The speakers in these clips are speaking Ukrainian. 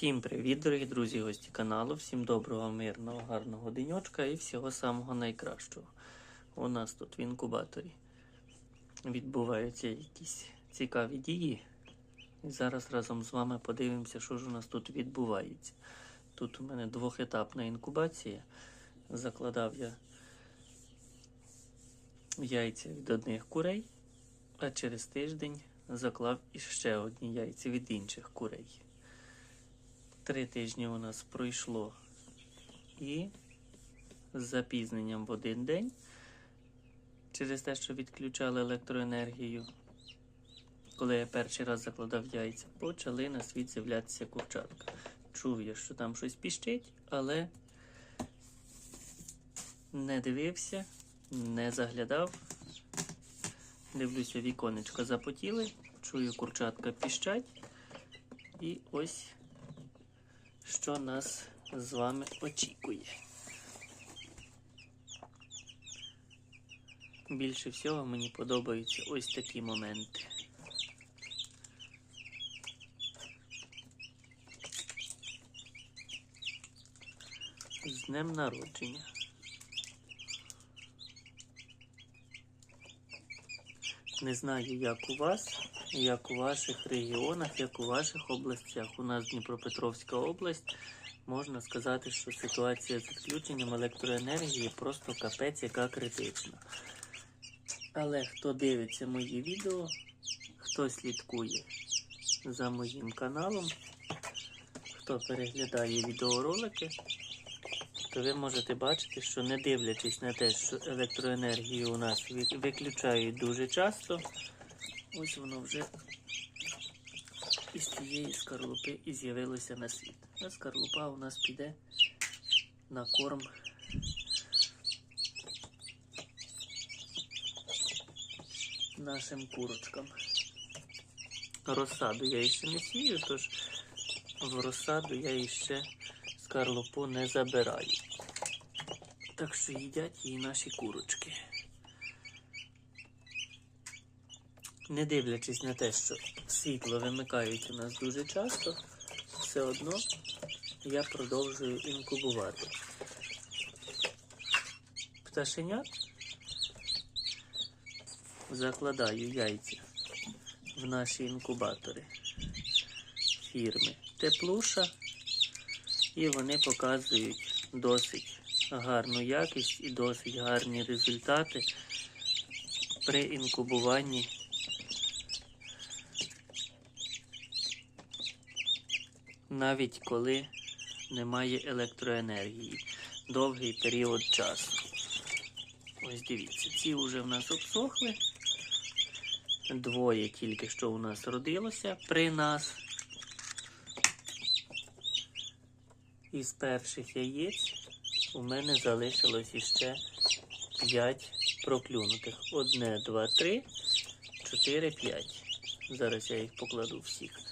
Всім привіт, дорогі друзі, гості каналу. Всім доброго, мирного, гарного денечка і всього самого найкращого. У нас тут в інкубаторі відбуваються якісь цікаві дії. І зараз разом з вами подивимося, що ж у нас тут відбувається. Тут у мене двохетапна інкубація. Закладав я яйця від одних курей, а через тиждень заклав іще одні яйця від інших курей. Три тижні у нас пройшло і з запізненням в один день через те, що відключали електроенергію, коли я перший раз закладав яйця, почали на світ з'являтися курчатка. Чув я, що там щось піщить, але не дивився, не заглядав. Дивлюся, віконечко запотіли, чую, курчатка піщать. І ось що нас з вами очікує. Більше всього мені подобаються ось такі моменти. З днем народження. Не знаю, як у вас, як у ваших регіонах, як у ваших областях. У нас Дніпропетровська область. Можна сказати, що ситуація з відключенням електроенергії просто капець, яка критична. Але хто дивиться мої відео, хто слідкує за моїм каналом, хто переглядає відеоролики, то ви можете бачити, що не дивлячись на те, що електроенергію у нас виключають дуже часто, ось воно вже із цієї скорлупи і з'явилося на світ. А скорлупа у нас піде на корм нашим курочкам. Розсаду я ще не сію, тож в розсаду я ще скорлупу не забираю. Так що їдять її наші курочки. Не дивлячись на те, що світло вимикають у нас дуже часто, все одно я продовжую інкубувати. Пташенят закладаю яйця в наші інкубатори фірми Теплуша, і вони показують досить гарну якість і досить гарні результати при інкубуванні навіть коли немає електроенергії довгий період часу. Ось дивіться, ці вже в нас обсохли. Двоє тільки що у нас родилося при нас. Із перших яєць у мене залишилось іще 5 проклюнутих. Одне, два, три, чотири, п'ять. Зараз я їх покладу всіх.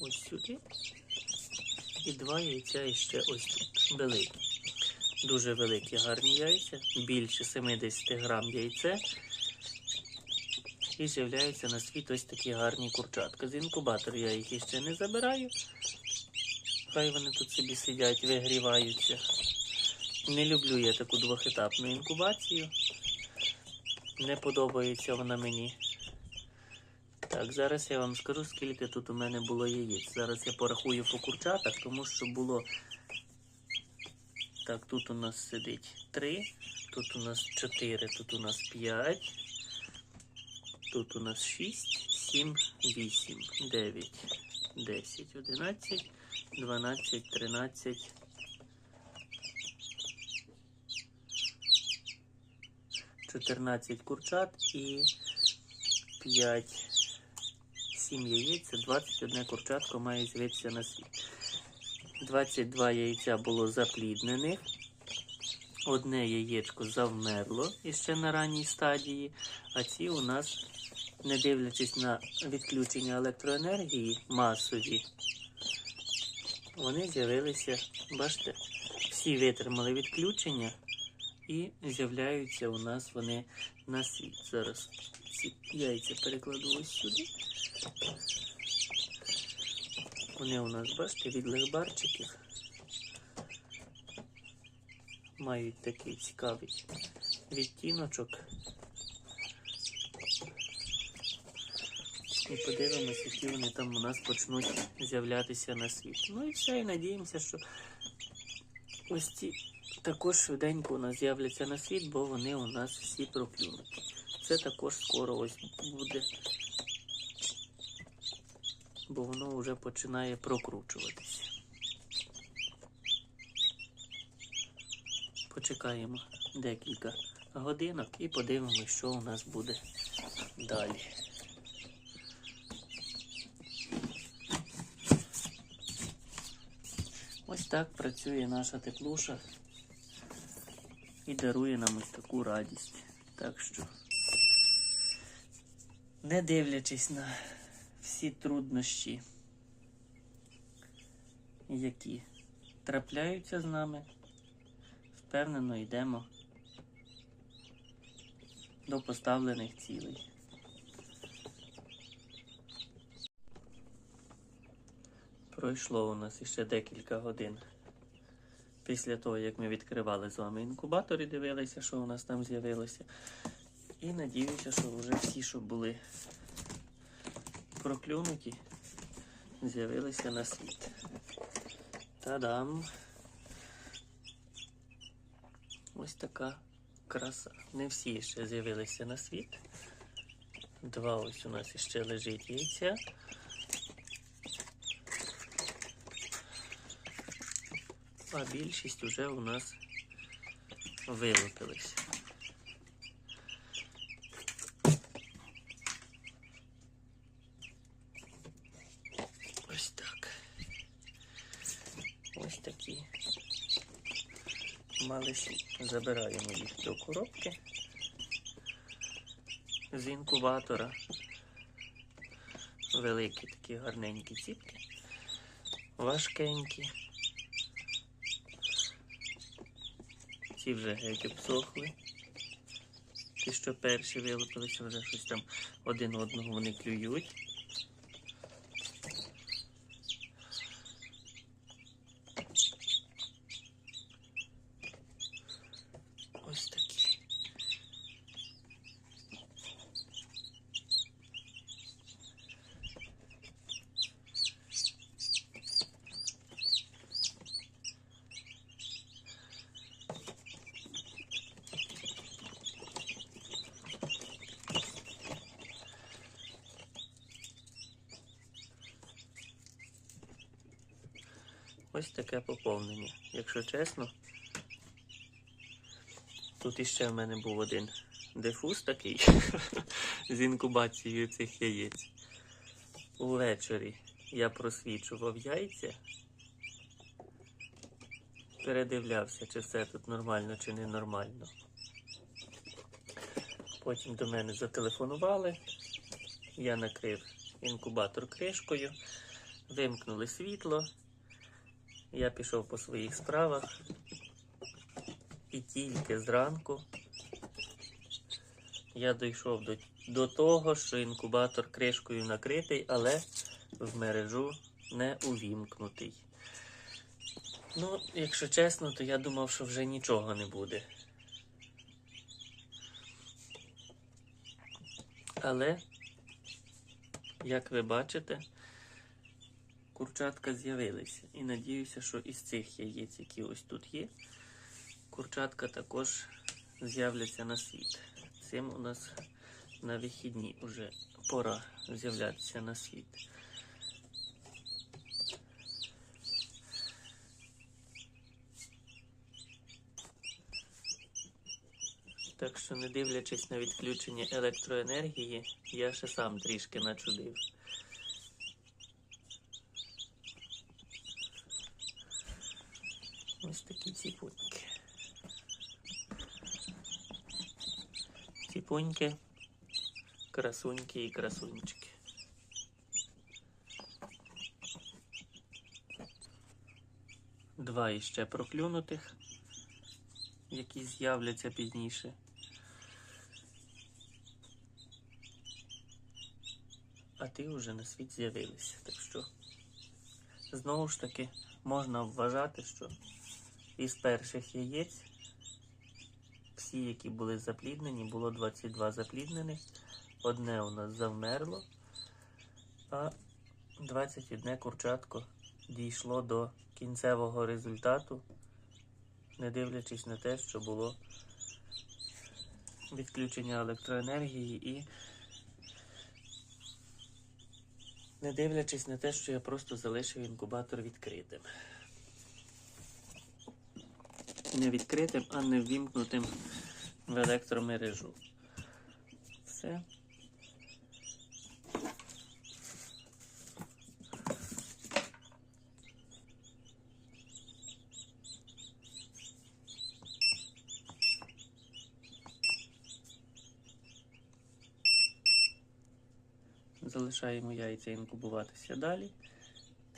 Ось сюди. І два яйця іще ось тут. Великі. Дуже великі гарні яйця. Більше 70 грам яйце. І з'являються на світ ось такі гарні курчатка. З інкубатора я їх іще не забираю. Хай вони тут собі сидять, вигріваються. Не люблю я таку двохетапну інкубацію. Не подобається вона мені. Так, зараз я вам скажу, скільки тут у мене було яєць. Зараз я порахую по курчатах, тому що було. Так, тут у нас сидить 3, тут у нас 4, тут у нас 5, тут у нас 6, 7, 8, 9, 10, 11, 12, 13. 14 курчат і 5 7 яєць, 21 курчатко має з'явитися на світ. 22 яйця було запліднених. Одне яєчко завмерло іще на ранній стадії, а ці у нас, не дивлячись на відключення електроенергії масові, вони з'явилися, бачите, всі витримали відключення і з'являються у нас вони на світ. Зараз ці яйця перекладу ось сюди. Вони у нас, бачите, від легбарчиків мають такий цікавий відтіночок. І подивимося, які вони там у нас почнуть з'являтися на світ. Ну і все, і надіємося, що ось ці також швиденько у нас з'являться на світ, бо вони у нас всі проклюнуті. Це також скоро ось буде, бо воно вже починає прокручуватися. Почекаємо декілька годинок і подивимося, що у нас буде далі. Ось так працює наша теплуша і дарує нам ось таку радість. Так що, не дивлячись на всі труднощі, які трапляються з нами, впевнено йдемо до поставлених цілей. Пройшло у нас іще декілька годин після того, як ми відкривали з вами інкубатор і дивилися, що у нас там з'явилося. І надіюся, що вже всі, що були проклюнуті, з'явилися на світ. Та-дам! Ось така краса. Не всі ще з'явилися на світ. Два ось у нас іще лежить яйця. А більшість вже у нас вилупилися. Ось так. Ось такі малиші. Забираємо їх до коробки з інкубатора. Великі такі гарненькі ціпки, важкенькі. Ці вже геть обсохли. Ті, що перші вилупилися, вже щось там один одного вони клюють. Ось такі. Ось таке поповнення. Якщо чесно, тут іще в мене був один дифуз такий з інкубацією цих яєць. Увечері я просвічував яйця, передивлявся, чи все тут нормально, чи ненормально. Потім до мене зателефонували, я накрив інкубатор кришкою, вимкнули світло. Я пішов по своїх справах і тільки зранку я дійшов до, до того, що інкубатор кришкою накритий, але в мережу не увімкнутий. Ну, якщо чесно, то я думав, що вже нічого не буде. Але, як ви бачите, курчатка з'явилися. І надіюся, що із цих яєць, які ось тут є, курчатка також з'являться на світ. Цим у нас на вихідні вже пора з'являтися на світ. Так що, не дивлячись на відключення електроенергії, я ще сам трішки начудив. Ось такі ціпуньки. Ціпуньки, красуньки і красунчики. Два іще проклюнутих, які з'являться пізніше. а ти вже на світ з'явилися. Так що знову ж таки можна вважати, що із перших яєць всі, які були запліднені, було 22 запліднених. Одне у нас завмерло, а 21 курчатко дійшло до кінцевого результату, не дивлячись на те, що було відключення електроенергії і не дивлячись на те, що я просто залишив інкубатор відкритим. Не відкритим, а не ввімкнутим в електромережу. Все. Залишаємо яйця інкубуватися далі,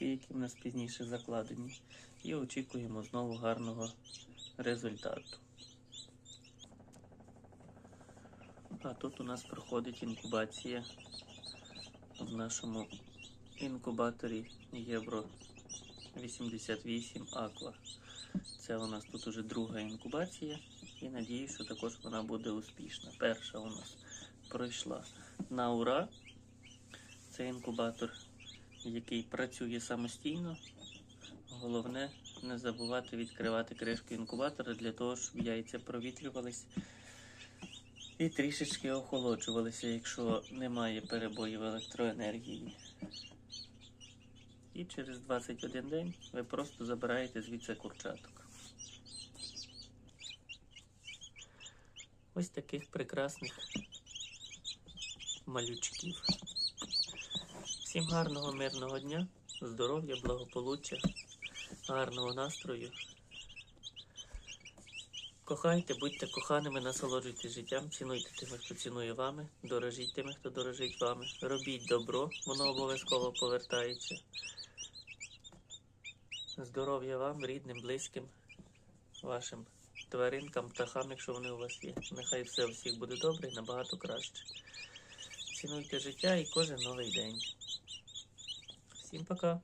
ті, які в нас пізніше закладені, і очікуємо знову гарного результату. А тут у нас проходить інкубація в нашому інкубаторі Євро 88 Aqua. Це у нас тут уже друга інкубація, і надіюсь, що також вона буде успішна. Перша у нас пройшла на ура. Це інкубатор, який працює самостійно. Головне не забувати відкривати кришку інкубатора для того, щоб яйця провітрювались і трішечки охолоджувалися, якщо немає перебоїв електроенергії. І через 21 день ви просто забираєте звідси курчаток. Ось таких прекрасних малючків. Всім гарного мирного дня, здоров'я, благополуччя, гарного настрою. Кохайте, будьте коханими, насолоджуйтесь життям, цінуйте тими, хто цінує вами, дорожіть тими, хто дорожить вами. Робіть добро, воно обов'язково повертається. Здоров'я вам, рідним, близьким, вашим тваринкам, птахам, якщо вони у вас є. Нехай все у всіх буде добре і набагато краще. Цінуйте життя і кожен новий день. Всім пока.